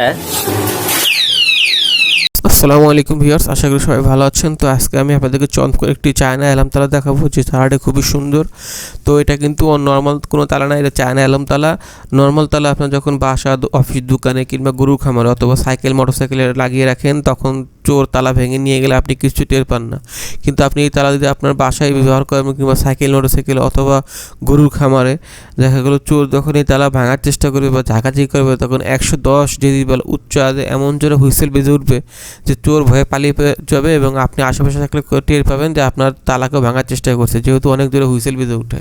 Yes. আসসালামু আলাইকুম viewers, আশা করি সবাই ভালো আছেন। তো আজকে আমি আপনাদেরকে চমৎকার একটি চায়না তালা দেখাবো, যে তালাটা খুবই সুন্দর। তো এটা কিন্তু নর্মাল কোনো তালা না, এটা চায়না তালা। নর্মাল তালা আপনার যখন বাসা অফিস দোকানে কিংবা গরুর খামারে অথবা সাইকেল মোটরসাইকেলে লাগিয়ে রাখেন, তখন চোর তালা ভেঙে নিয়ে গেলে আপনি কিছু টের পান না। কিন্তু আপনি এই তালা যদি আপনার বাসায় ব্যবহার করেন কিংবা সাইকেল মোটরসাইকেল অথবা গরুর খামারে, দেখা গেলো চোর যখন এই তালা ভাঙার চেষ্টা করবে বা ঝাঁকাঝাঁকি করবে, তখন একশো দশ ডেসিবেল উচ্চ আদে এমন জোরে হুইসেল বেজে উঠবে যে চোর ভয়ে পালিয়ে যাবে এবং আপনি আশেপাশে থাকলে টের পাবেন যে আপনার তালাকেও ভাঙার চেষ্টা করছে, যেহেতু অনেক জোরে হুইসেল বেজে উঠে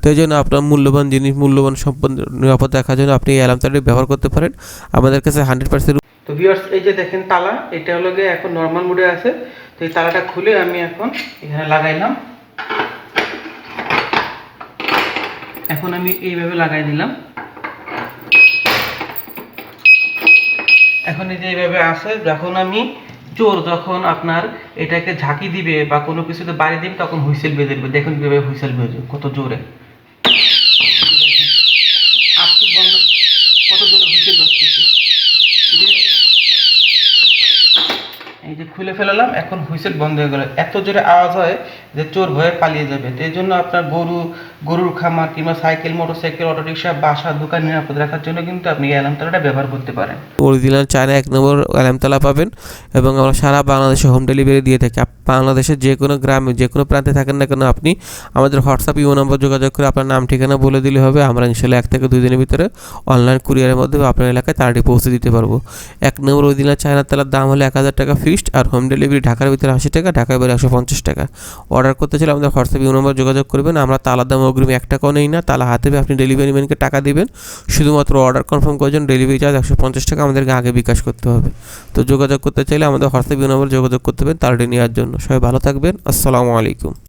তো এই জন্য আপনার মূল্যবান জিনিস, মূল্যবান সম্পদ নিরাপদ রাখার জন্য আপনি এই অ্যালার্ম তালাটি ব্যবহার করতে পারেন। আমাদের কাছে হান্ড্রেড পার্সেন্ট তো ভিউয়ার্স এই যে দেখেন তালা, এটা হলো গিয়ে এখন নর্মাল মোডে আছে। তো এই তালাটা খুলে আমি এখন এখানে লাগাইলাম। এখন আমি এইভাবে লাগাই দিলাম। এইভাবে আছে যখন আমি চোর যখন আপনার এটাকে ঝাঁকি দিবে বা কোনো কিছুতে বাড়ি দিবে, তখন হুইসেল বেজে দিবে। দেখুন কীভাবে হুইসেল বেজে কত জোরে। এই যে খুলে ফেলালাম, এখন হুইসেল বন্ধ হয়ে গেল। এত জোরে আওয়াজ হয় যে চোর ভয়ে পালিয়ে যাবে। তো এই জন্য আপনার গরু গরুর খামার কিংবা সাইকেল, মোটরসাইকেল, অটোরিকশা, বাসা, দোকান নিরাপদ রাখার জন্য কিন্তু আপনি এই অ্যালার্ম তালাটা ব্যবহার করতে পারেন। অরিজিনাল চায়না এক নম্বর অ্যালামতলা পাবেন এবং আমরা সারা বাংলাদেশে হোম ডেলিভারি দিয়ে থাকি। বাংলাদেশের যে কোনো গ্রামে, যে কোনো প্রান্তে থাকেন না কেন আপনি আমাদের হোয়াটসঅ্যাপ ইউ নম্বর যোগাযোগ করে আপনার নাম, ঠিকানা বলে দিলে হবে। আমরা ইনশাল্লাহ এক থেকে দুই দিনের ভিতরে অনলাইন কুরিয়ারের মধ্যে আপনার এলাকায় তাড়াতাড়ি পৌঁছে দিতে পারব। এক নম্বর অরিজিনাল চায়না তালার দাম হলো এক হাজার টাকা ফিক্সড আর হোম ডেলিভারি ঢাকার ভিতরে আশি টাকা, ঢাকার বাইরে একশো পঞ্চাশ টাকা। অর্ডার করতে চাইলে আমাদের হোয়াটসঅ্যাপ ইউ নম্বর যোগাযোগ করবেন। আমরা তালার দাম অগ্রিম এক টাকাও নেই না, তাহলে হাতে আপনি ডেলিভারি ম্যানকে টাকা দেবেন। শুধুমাত্র অর্ডার কনফার্ম করার জন্য ডেলিভারি চার্জ একশো পঞ্চাশ টাকা আমাদেরকে আগে বিকাশ করতে হবে। তো যোগাযোগ করতে চাইলে আমাদের হোয়াটসঅ্যাপ নম্বর যোগাযোগ করতে হবে তাড়াতাড়ি নেওয়ার জন্য। সবাই ভালো থাকবেন, আসসালামু আলাইকুম।